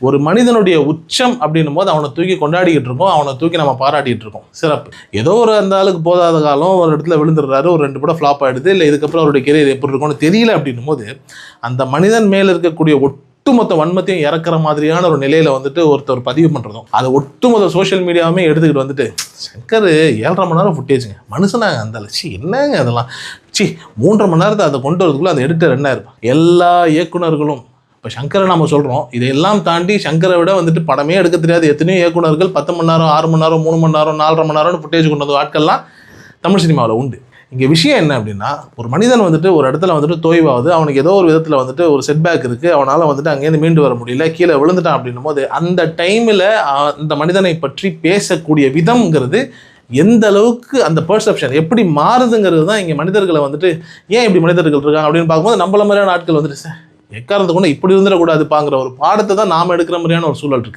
ஒரு மனிதனுடைய உச்சம் அப்படின்னும் போது அவனை தூக்கி கொண்டாடிக்கிட்டு இருக்கோம் அவனை தூக்கி நம்ம பாராட்டிகிட்டு இருக்கோம். சிறப்பு. ஏதோ ஒரு அந்த ஆளுக்கு போதாத காலம் ஒரு இடத்துல விழுந்துடுறாரு ஒரு ரெண்டு படம் ஃப்ளாப் ஆகிடுது இல்லை இதுக்கப்புறம் அவருடைய கெரியர் எப்படி இருக்கும்னு தெரியல அப்படின்னும் போது அந்த மனிதன் மேலே இருக்கக்கூடிய ஒட்டுமொத்த வன்மத்தையும் இறக்குற மாதிரியான ஒரு நிலையில் வந்துட்டு ஒருத்தர் பதிவு பண்ணுறதும் அதை ஒட்டுமொத்த சோஷியல் மீடியாவுமே எடுத்துக்கிட்டு வந்துட்டு சங்கர் ஏழரை மணி நேரம் ஃபுட்டேஜுங்க மனுஷனாங்க அந்த சி என்னங்க அதெல்லாம் சி மூன்றரை மணி நேரத்தை அதை கொண்டு வரதுக்குள்ளே அந்த எடிட்டர் என்ன இருப்பான் எல்லா இயக்குனர்களும் இப்போ சங்கரை நம்ம சொல்கிறோம் இதையெல்லாம் தாண்டி சங்கரை விட வந்துட்டு படமே எடுக்க தெரியாது. எத்தனையோ இயக்குனர்கள் பத்து மணி நேரம் ஆறு மணி நேரம் மூணு மணி நேரம் நாலரை மணி நேரம்னு ஃபுட்டேஜ் கொண்டு வந்த ஆட்கள்லாம் தமிழ் சினிமாவில் உண்டு. இங்கே விஷயம் என்ன அப்படின்னா ஒரு மனிதன் வந்துட்டு ஒரு இடத்துல வந்துட்டு தோய்வாகுது அவனுக்கு ஏதோ ஒரு விதத்தில் வந்துட்டு ஒரு செட்பேக் இருக்குது அவனால் வந்துட்டு அங்கேருந்து மீண்டு வர முடியல கீழே விழுந்துட்டான் அப்படின்னும் போது அந்த டைமில் அந்த மனிதனை பற்றி பேசக்கூடிய விதம்ங்கிறது எந்த அளவுக்கு அந்த பர்செப்ஷன் எப்படி மாறுதுங்கிறது தான் இங்கே மனிதர்களை வந்துட்டு ஏன் இப்படி மனிதர்கள் இருக்காங்க அப்படின்னு பார்க்கும்போது நம்மள மாதிரியான ஆட்கள் வந்துட்டு சார் எக்காரணத்தை கொண்டு இப்படி இருந்துடக்கூடாதுப்பாங்கிற ஒரு பாடத்தை தான் நாம் எடுக்கிற மாதிரியான ஒரு சூழல் இருக்குது